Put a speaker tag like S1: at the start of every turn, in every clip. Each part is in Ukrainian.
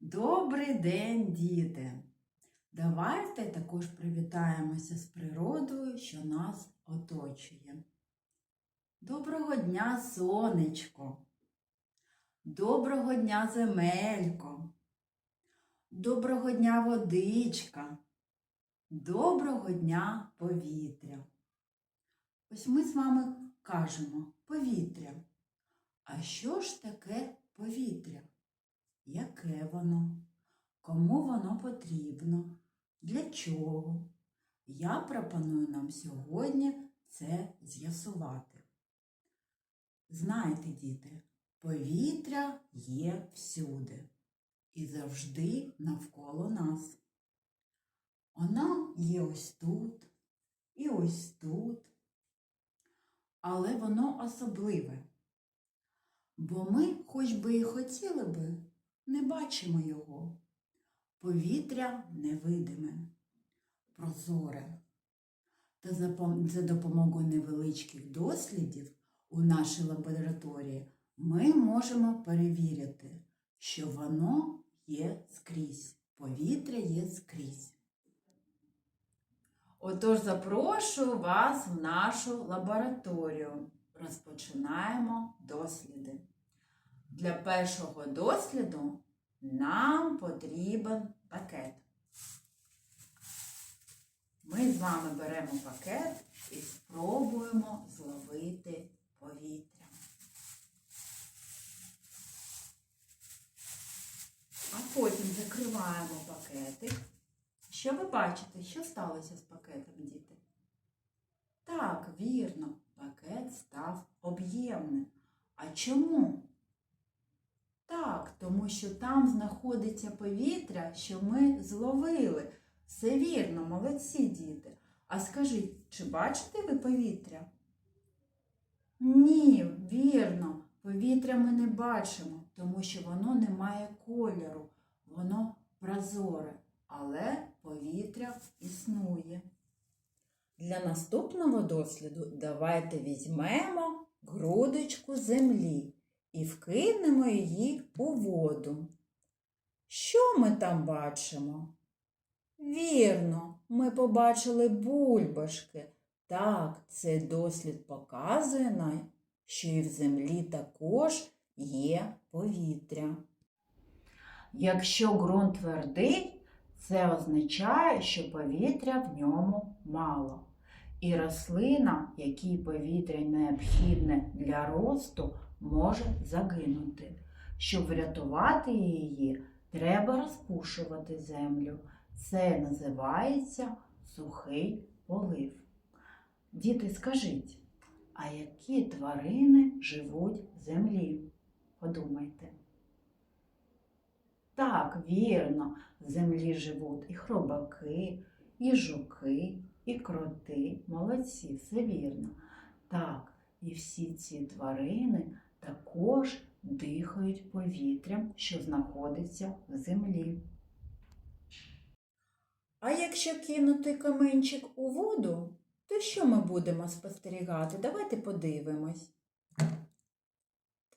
S1: Добрий день, діти! Давайте також привітаємося з природою, що нас оточує. Доброго дня, сонечко! Доброго дня, земелько! Доброго дня, водичка! Доброго дня, повітря! Ось ми з вами кажемо повітря. А що ж таке повітря? Яке воно? Кому воно потрібно? Для чого? Я пропоную нам сьогодні це з'ясувати. Знайте, діти, повітря є всюди і завжди навколо нас. Воно є ось тут і ось тут, але воно особливе. Бо ми, хоч би і хотіли би, не бачимо його. Повітря невидиме, прозоре. Та за допомогою невеличких дослідів у нашій лабораторії ми можемо перевірити, що воно є скрізь. Повітря є скрізь. Отож, запрошую вас в нашу лабораторію. Розпочинаємо досліди. Для першого досліду нам потрібен пакет. Ми з вами беремо пакет і спробуємо зловити повітря. А потім закриваємо пакетик. Що ви бачите, що сталося з пакетом, діти? Так, вірно, пакет став об'ємним. А чому? Так, тому що там знаходиться повітря, що ми зловили. Все вірно, молодці діти. А скажіть, чи бачите ви повітря? Ні, вірно, повітря ми не бачимо, тому що воно не має кольору, воно прозоре, але повітря існує. Для наступного досліду давайте візьмемо грудочку землі і вкинемо її у воду. Що ми там бачимо? Вірно, ми побачили бульбашки. Так, цей дослід показує нам, що і в землі також є повітря. Якщо ґрунт твердий, це означає, що повітря в ньому мало. І рослина, якій повітря необхідне для росту, може загинути. Щоб врятувати її, треба розпушувати землю. Це називається сухий полив. Діти, скажіть, а які тварини живуть в землі? Подумайте. Так, вірно, в землі живуть і хробаки, і жуки, і кроти. Молодці, все вірно. Так, і всі ці тварини також дихають повітрям, що знаходиться в землі. А якщо кинути каменчик у воду, то що ми будемо спостерігати? Давайте подивимось.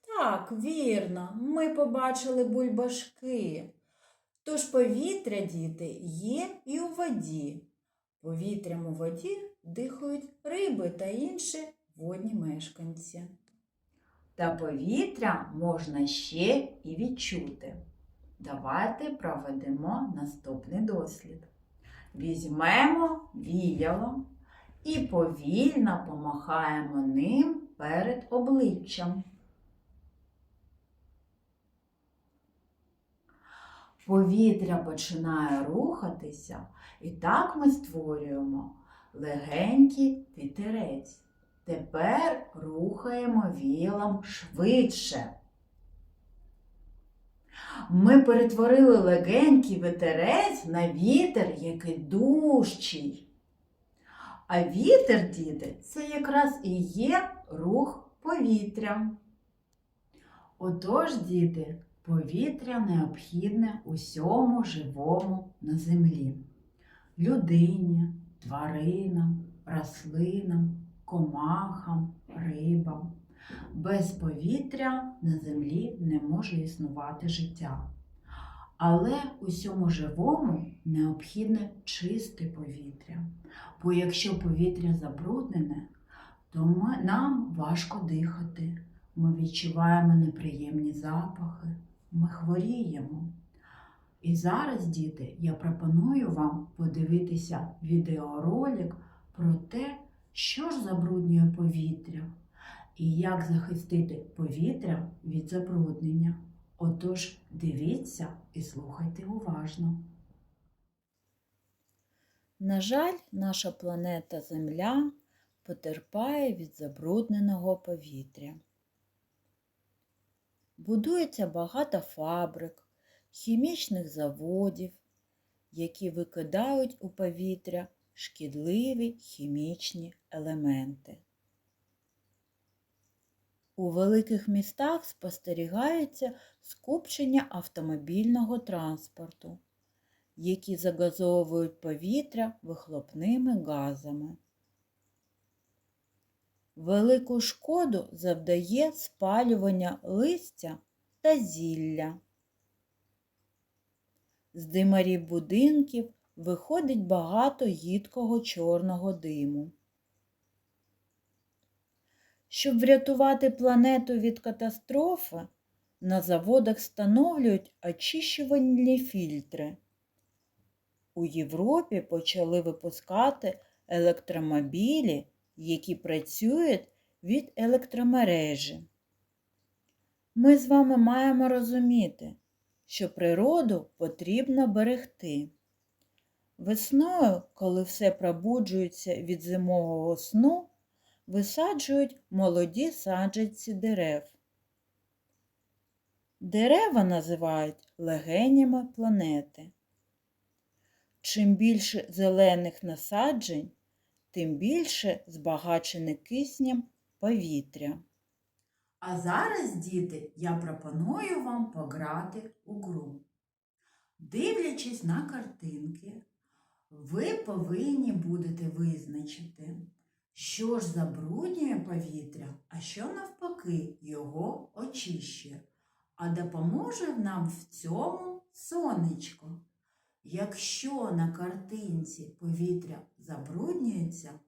S1: Так, вірно, ми побачили бульбашки. Тож повітря, діти, є і у воді. Повітрям у воді дихають риби та інші водні мешканці. Та повітря можна ще і відчути. Давайте проведемо наступний дослід. Візьмемо віяло і повільно помахаємо ним перед обличчям. Повітря починає рухатися, і так ми створюємо легенький вітерець. Тепер рухаємо вілом швидше. Ми перетворили легенький вітерець на вітер, який дужчий. А вітер, діти, це якраз і є рух повітря. Отож, діти, повітря необхідне усьому живому на землі. Людині, тваринам, рослинам, комахам, рибам. Без повітря на землі не може існувати життя. Але усьому живому необхідне чисте повітря. Бо якщо повітря забруднене, то ми, нам важко дихати. Ми відчуваємо неприємні запахи, ми хворіємо. І зараз, діти, я пропоную вам подивитися відеоролик про те, що ж забруднює повітря і як захистити повітря від забруднення. Отож, дивіться і слухайте уважно.
S2: На жаль, наша планета Земля потерпає від забрудненого повітря. Будується багато фабрик, хімічних заводів, які викидають у повітря шкідливі хімічні елементи. У великих містах спостерігається скупчення автомобільного транспорту які загазовують повітря вихлопними газами. Велику шкоду завдає спалювання листя та зілля. З димарів будинків виходить багато їдкого чорного диму. Щоб врятувати планету від катастрофи, на заводах встановлюють очищувальні фільтри. У Європі почали випускати електромобілі, які працюють від електромережі. Ми з вами маємо розуміти, що природу потрібно берегти. Весною, коли все пробуджується від зимового сну, висаджують молоді саджанці дерев. Дерева називають легенями планети. Чим більше зелених насаджень, тим більше збагачене киснем повітря.
S1: А зараз, діти, я пропоную вам пограти у гру. Дивлячись на картинки, ви повинні будете визначити, що ж забруднює повітря, а що навпаки його очищує. А допоможе нам в цьому сонечко. Якщо на картинці повітря забруднюється,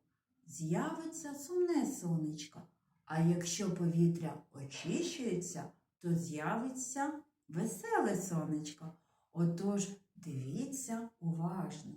S1: з'явиться сумне сонечко. А якщо повітря очищується, то з'явиться веселе сонечко. Отож, дивіться уважно.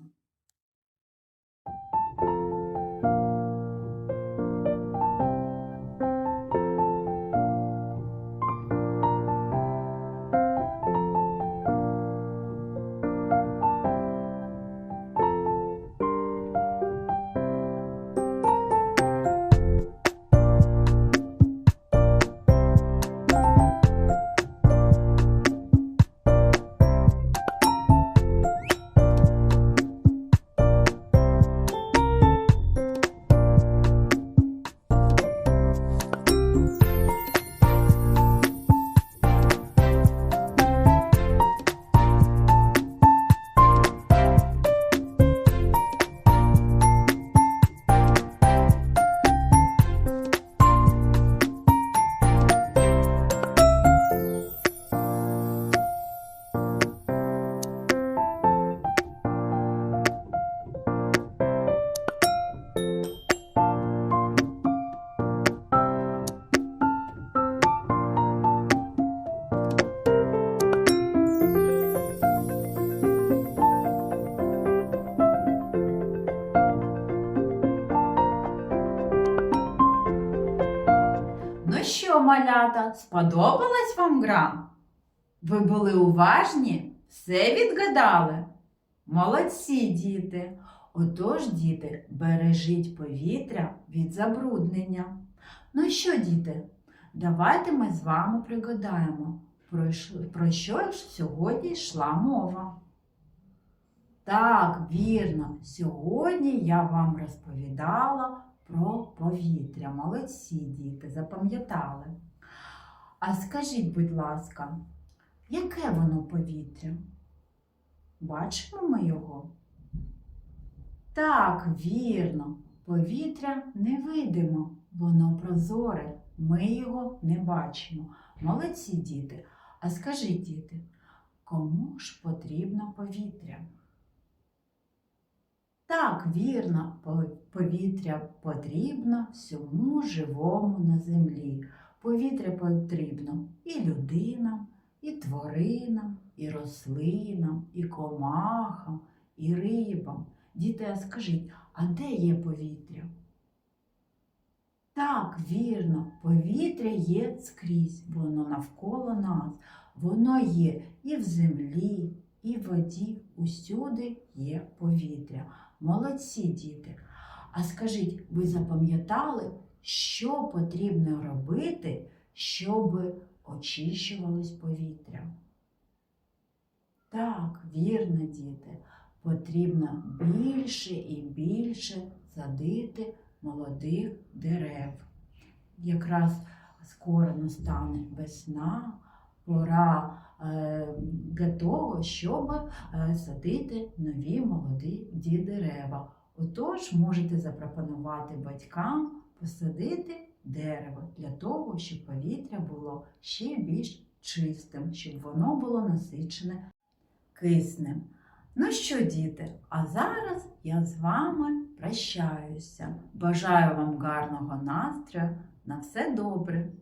S1: Малята, сподобалась вам гра? Ви були уважні? Все відгадали? Молодці, діти! Отож, діти, бережіть повітря від забруднення. Ну що, діти, давайте ми з вами пригадаємо, про що, сьогодні йшла мова. Так, вірно, сьогодні я вам розповідала про повітря. Молодці діти, запам'ятали. А скажіть, будь ласка, яке воно повітря? Бачимо ми його? Так, вірно, повітря невидимо, воно прозоре, ми його не бачимо. Молодці діти. А скажіть, діти, кому ж потрібно повітря? Так, вірно, повітря потрібно всьому живому на землі. Повітря потрібно і людинам, і тваринам, і рослинам, і комахам, і рибам. Діти, а скажіть, а де є повітря? Так, вірно, повітря є скрізь, воно навколо нас. Воно є і в землі, і в воді. Усюди є повітря. Молодці, діти. А скажіть, ви запам'ятали, що потрібно робити, щоб очищувалось повітря? Так, вірно, діти. Потрібно більше і більше садити молодих дерев. Якраз скоро настане весна, пора для того, щоб е, садити нові молоді дерева. Отож, можете запропонувати батькам посадити дерево для того, щоб повітря було ще більш чистим, щоб воно було насичене киснем. Ну що, діти, а зараз я з вами прощаюся. Бажаю вам гарного настрою. На все добре!